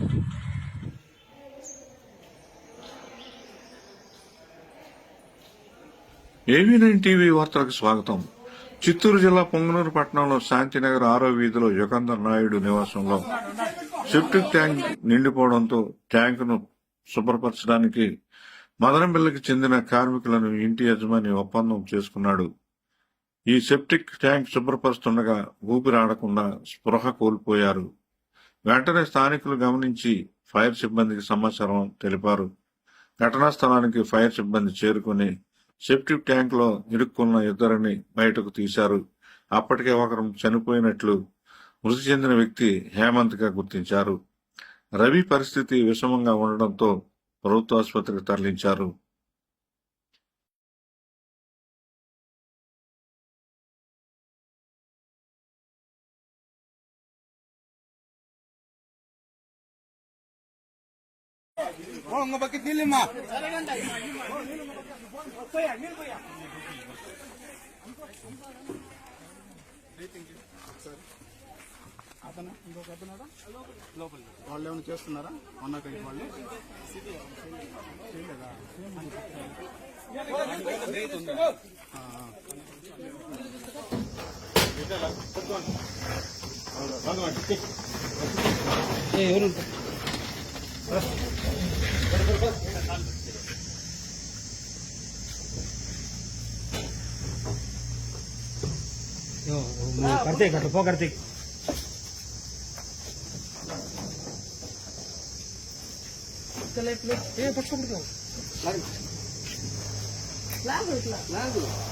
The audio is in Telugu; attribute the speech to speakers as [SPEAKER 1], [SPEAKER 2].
[SPEAKER 1] ఏవీ నైన్ టీవీ వార్తలకు స్వాగతం? చిత్తూరు జిల్లా పొంగనూరు పట్టణంలో శాంతినగర్ ఆరో వీధిలో యుగంధర్ నాయుడు నివాసంలో సెప్టిక్ ట్యాంక్ నిండిపోవడంతో ట్యాంకును శుభ్రపరచడానికి మదరంబిల్లకి చెందిన కార్మికులను ఇంటి యజమాని ఒప్పందం చేసుకున్నాడు. ఈ సెప్టిక్ ట్యాంక్ శుభ్రపరుస్తుండగా ఊపిరాడకుండా స్పృహ కోల్పోయారు. వెంటనే స్థానికులు గమనించి ఫైర్ సిబ్బందికి సమాచారం తెలిపారు. ఘటనా స్థలానికి ఫైర్ సిబ్బంది చేరుకుని సెప్టిక్ ట్యాంక్లో ఇరుక్కున్న ఇద్దరిని బయటకు తీశారు. అప్పటికే ఒకరు చనిపోయినట్లు మృతి చెందిన వ్యక్తి హేమంత్గా గుర్తించారు. రవి పరిస్థితి విషమంగా ఉండడంతో ప్రభుత్వ ఆసుపత్రికి తరలించారు.
[SPEAKER 2] ఇంకో బకెట్ నీళ్ళమ్మా. అతను ఇంకొక లోపల వాళ్ళు ఏమైనా చేస్తున్నారా? నాట్ ఎయిట్ వాళ్ళు? చేయలేదా? கார்த்திக் அட்டு
[SPEAKER 3] போ கார்த்திக். ஏ பட்சம் லாக் இருக்கலாம் லாக் இருக்கலாம்